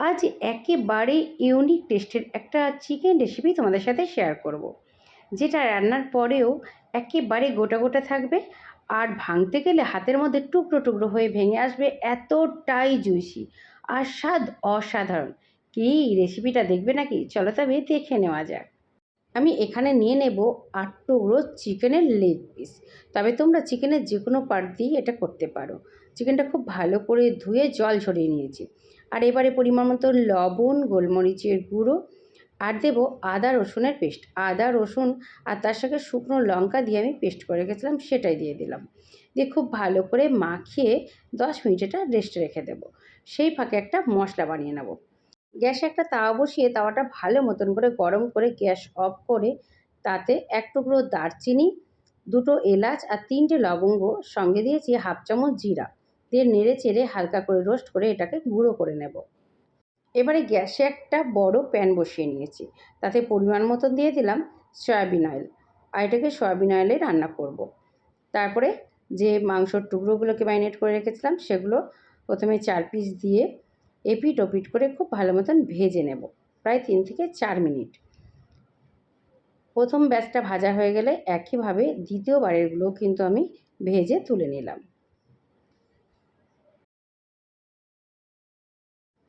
আজ একেবারে ইউনিক টেস্টের একটা চিকেন রেসিপি তোমাদের সাথে শেয়ার করব। যেটা রান্নার পরেও একেবারে গোটা গোটা থাকবে আর ভাঙতে গেলে হাতের মধ্যে টুকরো টুকরো হয়ে ভেঙে আসবে, এতটাই জুইসি আর স্বাদ অসাধারণ। কি রেসিপিটা দেখবে নাকি? চলো তবে দেখে নেওয়া যাক। আমি এখানে নিয়ে নেব আট টুকরো চিকেনের লেগ পিস তবে তোমরা চিকেনের যে কোনো পার্ট দিয়ে এটা করতে পারো। চিকেনটা খুব ভালো করে ধুয়ে জল ঝরিয়ে নিয়েছি। আর এবারে পরিমাণ মতো লবণ, গোলমরিচের গুঁড়ো, আর দেব আদা রসুনের পেস্ট। আদা, রসুন আর তার সাথে শুকনো লঙ্কা দিয়ে আমি পেস্ট করে রেখেছিলাম, সেটাই দিয়ে দিলাম। দিয়ে খুব ভালো করে মাখিয়ে দশ মিনিট এটা রেস্টে রেখে দেবো। সেই ফাঁকে একটা মশলা বানিয়ে নেব। গ্যাসে একটা তাওয়া বসিয়ে তাওয়াটা ভালো মতন করে গরম করে গ্যাস অফ করে তাতে এক টুকরো দারচিনি, দুটো এলাচ আর তিনটে লবঙ্গ সঙ্গে দিয়েছি হাফ চামচ জিরা। দিয়ে নেড়ে চেড়ে হালকা করে রোস্ট করে এটাকে গুঁড়ো করে নেব। এবারে গ্যাসে একটা বড় প্যান বসিয়ে নিয়েছি। তাতে পরিমাণ মতো দিয়ে দিলাম সয়াবিন অয়েল আর এটাকে সয়াবিন অয়েলে রান্না করব। তারপরে যে মাংসর টুকরোগুলোকে ম্যারিনেট করে রেখেছিলাম, সেগুলো প্রথমে চার পিস দিয়ে এপিট ওপিট করে খুব ভালো মতন ভেজে নেব, প্রায় তিন থেকে চার মিনিট। প্রথম ব্যাচটা ভাজা হয়ে গেলে একইভাবে দ্বিতীয় দ্বিতীয়বারেরগুলোও কিন্তু আমি ভেজে তুলে নিলাম।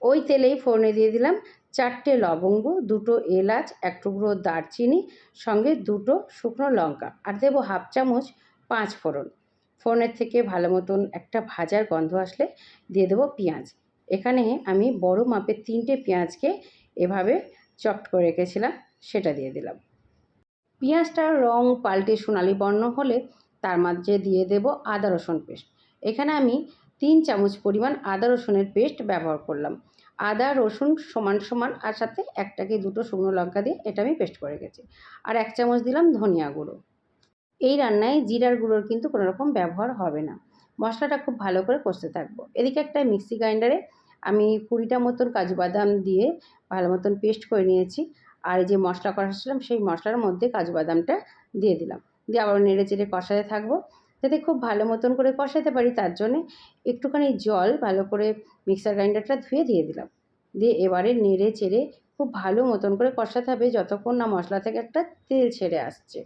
ওই তেলেই ফোড়নে দিয়ে দিলাম চারটে লবঙ্গ, দুটো এলাচ, এক টুকরো দারচিনি, সঙ্গে দুটো শুকনো লঙ্কা আর দেবো হাফ চামচ পাঁচ ফোড়ন। ফোড়নের থেকে ভালো মতন একটা ভাজার গন্ধ আসলে দিয়ে দেবো পেঁয়াজ। এখানে আমি বড় মাপের তিনটে পেঁয়াজকে এভাবে চপড করে রেখেছিলাম, সেটা দিয়ে দিলাম। পেঁয়াজটার রং পাল্টে সোনালি বর্ণ হলে তার মাঝে দিয়ে দেব আদা রসুন পেস্ট। এখানে আমি তিন চামচ পরিমাণ আদা রসুনের পেস্ট ব্যবহার করলাম। আদা, রসুন সমান সমান আর সাথে একটা কি দুটো শুকনো লঙ্কা দিয়ে এটা আমি পেস্ট করে গেছি। আর এক চামচ দিলাম ধনিয়া গুঁড়ো। এই রান্নায় জিরার গুঁড়োর কিন্তু কোনো রকম ব্যবহার হবে না। মশলাটা খুব ভালো করে কষতে থাকব। এদিকে একটা মিক্সি গ্রাইন্ডারে আমি কুড়িটা মতন কাজু বাদাম দিয়ে ভালো মতন পেস্ট করে নিয়েছি। আর যে মশলা কষাচ্ছিলাম, সেই মশলার মধ্যে কাজু বাদামটা দিয়ে দিলাম। দিয়ে আবার নেড়ে চেড়ে কষাতে থাকব। যাতে খুব ভালো মতন করে কষাতে পারি, তার জন্যে একটুখানি জল ভালো করে মিক্সার গ্রাইন্ডারটা ধুয়ে দিয়ে দিলাম। দিয়ে এবারে নেড়ে চেড়ে খুব ভালো মতন করে কষাতে হবে যতক্ষণ না মশলা থেকে একটা তেল ছেড়ে আসছে।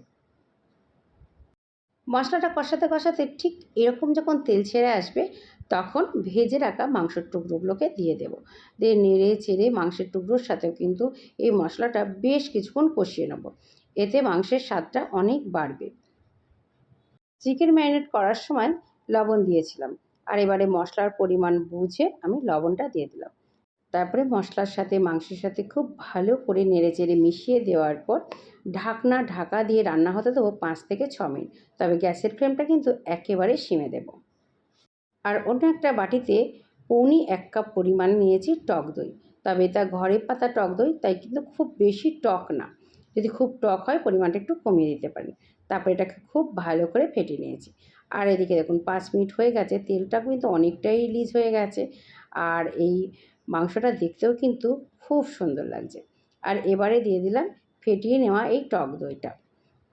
মশলাটা কষাতে কষাতে ঠিক এরকম যখন তেল ছেড়ে আসবে, তখন ভেজে রাখা মাংসের টুকরোগুলোকে দিয়ে দেবো। দিয়ে নেড়ে চেড়ে মাংসের টুকরোর সাথেও কিন্তু এই মশলাটা বেশ কিছুক্ষণ কষিয়ে নেব। এতে মাংসের স্বাদটা অনেক বাড়বে। চিকেন ম্যারিনেট করার সময় লবণ দিয়েছিলাম। আর এবারে মশলার পরিমাণ বুঝে আমি লবণটা দিয়ে দিলাম। তারপরে মশলার সাথে, মাংসের সাথে খুব ভালো করে নেড়ে চেড়ে মিশিয়ে দেওয়ার পর ঢাকনা ঢাকা দিয়ে রান্না হতে দেবো পাঁচ থেকে ছ মিনিট। তবে গ্যাসের ফ্লেমটা কিন্তু একেবারে সিমে দেব। আর অন্য একটা বাটিতে পৌনি এক কাপ পরিমাণ নিয়েছি টক দই। তবে এটা ঘরে পাতা টক দই, তাই কিন্তু খুব বেশি টক না। যদি খুব টক হয়, পরিমাণটা একটু কমিয়ে দিতে পারেন। তারপরে এটাকে খুব ভালো করে ফেটে নিয়েছি। আর এদিকে দেখুন, পাঁচ মিনিট হয়ে গেছে, তেলটা কিন্তু অনেকটাই রিলিজ হয়ে গেছে। আর এই মাংসটা দেখতেও কিন্তু খুব সুন্দর লাগছে। আর এবারে দিয়ে দিলাম ফেটিয়ে নেওয়া এই টক দইটা।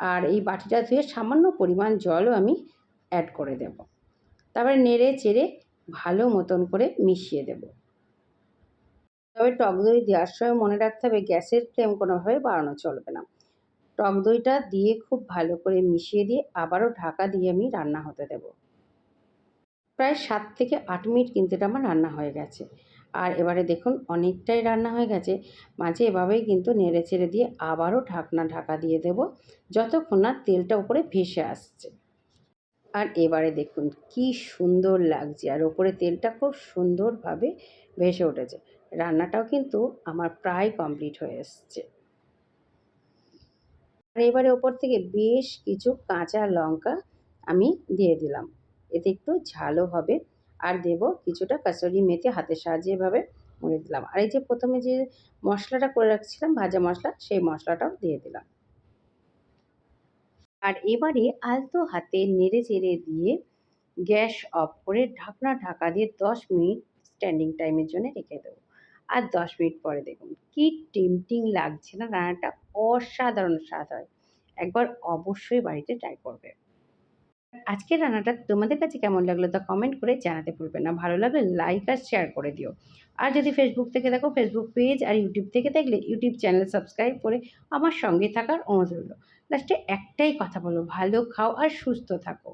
আর এই বাটিটা ধুয়ে সামান্য পরিমাণ জলও আমি অ্যাড করে দেব। তারপরে নেড়ে চেড়ে ভালো মতন করে মিশিয়ে দেব। তবে টক দই দেওয়ার সময় মনে রাখতে হবে গ্যাসের ফ্লেম কোনোভাবে বাড়ানো চলবে না। টক দইটা দিয়ে খুব ভালো করে মিশিয়ে দিয়ে আবারও ঢাকা দিয়ে আমি রান্না হতে দেব। প্রায় সাত থেকে আট মিনিট কিন্তু এটা আমার রান্না হয়ে গেছে। আর এবারে দেখুন অনেকটাই রান্না হয়ে গেছে। মাঝে এভাবেই কিন্তু নেড়ে চেড়ে দিয়ে আবারও ঢাকনা ঢাকা দিয়ে দেব, যতক্ষণ না তেলটা উপরে ভেসে আসছে। আর এবারে দেখুন কি সুন্দর লাগছে। আর ওপরে তেলটা খুব সুন্দরভাবে ভেসে উঠেছে। রান্নাটাও কিন্তু আমার প্রায় কমপ্লিট হয়ে এসছে। আর এবারে ওপর থেকে বেশ কিছু কাঁচা লঙ্কা আমি দিয়ে দিলাম। এতে একটু ঝালও হবে আর দেব কিছুটা কাসুরি মেথি হাতের সাহায্যে এভাবে মুড়ে দিলাম। আর এই যে প্রথমে যে মশলাটা করে রাখছিলাম, ভাজা মশলা, সেই মশলাটাও দিয়ে দিলাম। আর এবারে আলতো হাতে নেড়ে চেড়ে দিয়ে গ্যাস অফ করে ঢাকনা ঢাকা দিয়ে দশ মিনিট স্ট্যান্ডিং টাইমের জন্য রেখে দেবো। আর দশ মিনিট পরে দেখুন, কি টেমটিং লাগছে না, রান্নাটা অসাধারণ স্বাদ হয়। একবার অবশ্যই বাড়িতে ট্রাই করবে। আজকের রান্নাটা তোমাদের কাছে কেমন লাগল তা কমেন্ট করে জানাতে ভুলবে না। ভালো লাগলে লাইক আর শেয়ার করে দিও। আর যদি ফেসবুক থেকে দেখো ফেসবুক পেজ আর ইউটিউব থেকে দেখলে ইউটিউব চ্যানেল সাবস্ক্রাইব করে আমার সঙ্গে থাকার অনুরোধ রইল। লাস্টে একটাই কথা বলো, ভালো খাও আর সুস্থ থাকো।